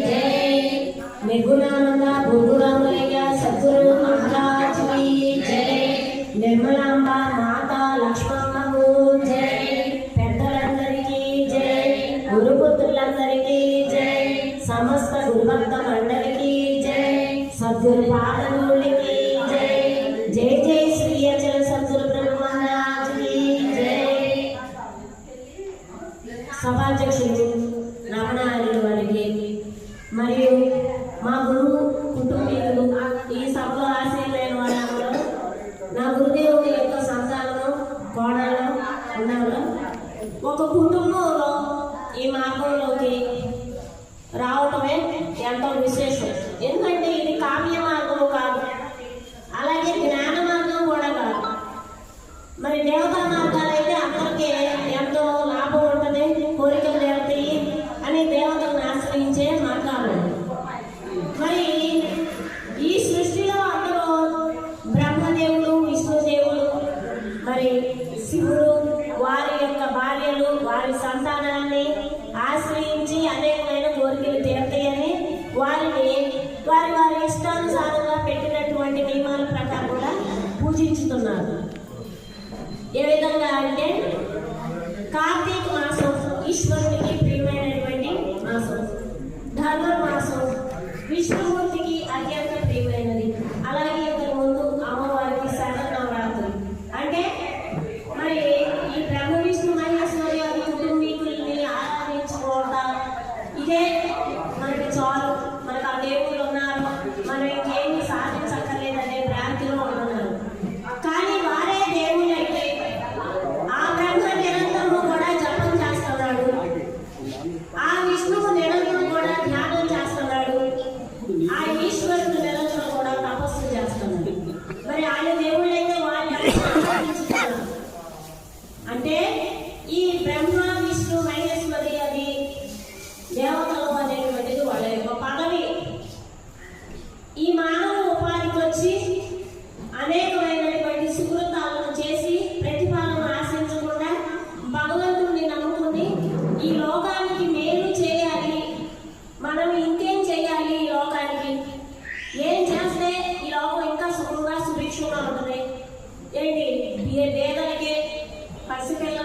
జై నిర్గుణానంద గురురాములయ్య సద్గురు మహారాజ్ జై నిర్మలాంబ మాత లక్ష్మమ్మకు జై పెద్దలందరికీ జై గురుపుత్రులందరికీ జై సమస్త గురుభక్త మండలికి జై సద్గురు పాదములకి జై జై జై శ్రీ అచల సద్గురు బ్రహ్మరాజుకి జై సభాధ్యక్షులు రమణారి మరియు మా గురువు కుటుంబీకులు ఈ సభలో ఆశీర్వైన వాళ్ళలో నా గురుదేవుని యొక్క సంతానము కోణాలు ఉన్నారు ఒక కుటుంబంలో ఈ మార్గంలోకి వారి సంతానాన్ని ఆశ్రయించి అనేకమైన కోరికలు తీరతాయని వారిని వారి వారి ఇష్టానుసారంగా పెట్టినటువంటి నియమాల ప్రకారం కూడా పూజించుతున్నారు. ఏ విధంగా అంటే కార్తీక మాసం ఈశ్వరుని ఆ విష్ణువు నెలలు కూడా ధ్యానం చేస్తున్నాడు. ఆ ఈశ్వరుడు నెలలు కూడా తపస్సు చేస్తున్నాడు. మరి ఆయన దేవుళ్ళైతే వాళ్ళని అంటే ఈ బ్రహ్మ విష్ణు మహేశ్వరి అది దేవతలు అనేటువంటిది వాళ్ళ యొక్క పదవి. ఈ మానవ ఉపాధికి వచ్చి అనేకమైనటువంటి సుకృతాలను చేసి ప్రతిఫలం ఆశించకుండా భగవంతుడిని నమ్ముకుని ఈ లోకానికి మేలు చేయాలి. మనం ఇంకేం చేయాలి ఈ లోకానికి? ఏం చేస్తే ఈ లోకం ఇంకా సుఖంగా సుభిక్షంగా ఉంటుంది? ఏంటి? ఏ పేదలకే పసిపిల్ల